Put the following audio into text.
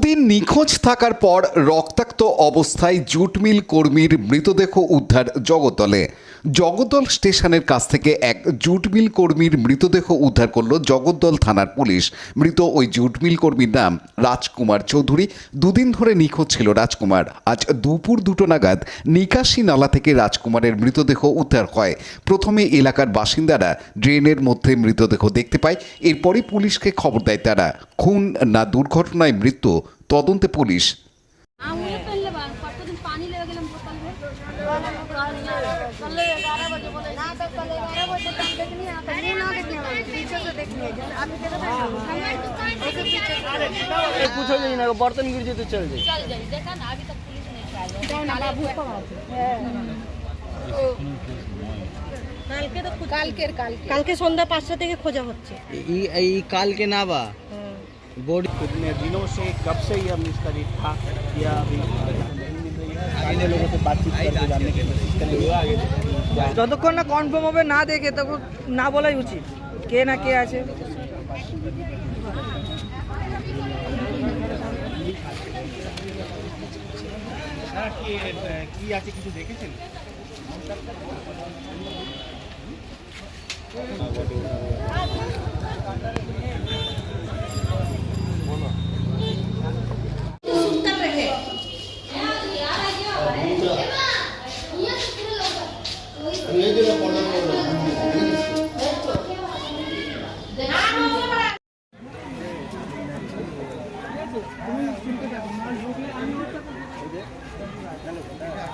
দুদিন নিখোঁজ থাকার পর রক্তাক্ত অবস্থায় জুট মিল কর্মীর মৃতদেহ উদ্ধার জগদ্দলে। জগদ্দল স্টেশনের কাছ থেকে এক জুট মিল কর্মীর মৃতদেহ উদ্ধার করল জগদ্দল থানার পুলিশ। মৃত ওই জুট মিল কর্মীর নাম রাজকুমার চৌধুরী। দুদিন ধরে নিখোঁজ ছিল রাজকুমার। আজ দুপুর দুটো নাগাদ নিকাশি নালা থেকে রাজকুমারের মৃতদেহ উদ্ধার হয়। প্রথমে এলাকার বাসিন্দারা ড্রেনের মধ্যে মৃতদেহ দেখতে পায়। এরপরই পুলিশকে খবর দেয় তারা। খুন না দুর্ঘটনায় মৃত্যু তদন্তে পুলিশ आऊँगे पहले बार परसों दिन पानी ले गेलम बोतल में कल ग्यारह बजे बोले ना तो कल ग्यारह बजे तक देखनी है तो नहीं ना देखनी है पीछे से देखनी है जैसे अभी देखा था ऐसे पीछे से पूछो नहीं ना बर्तन गिर जाए तो चल जाए चल जाइए देखा ना अभी तक पुलिस नहीं आई है बाबू কালকে তো কালকের কালকে কালকে সন্ধ্যা পাঁচটা থেকে খোঁজা হচ্ছে ई ई काल के ना बा बॉडी कितने दिनों से कब से ये अमृतसर था या अभी अन्य लोगों से बातचीत करके जानने की कोशिश करेंगे क्या যতক্ষণ না কনফার্ম হবে না দেখে তখন না বলাই উচিত কে না কে আছে কি আছে কিছু দেখেছেন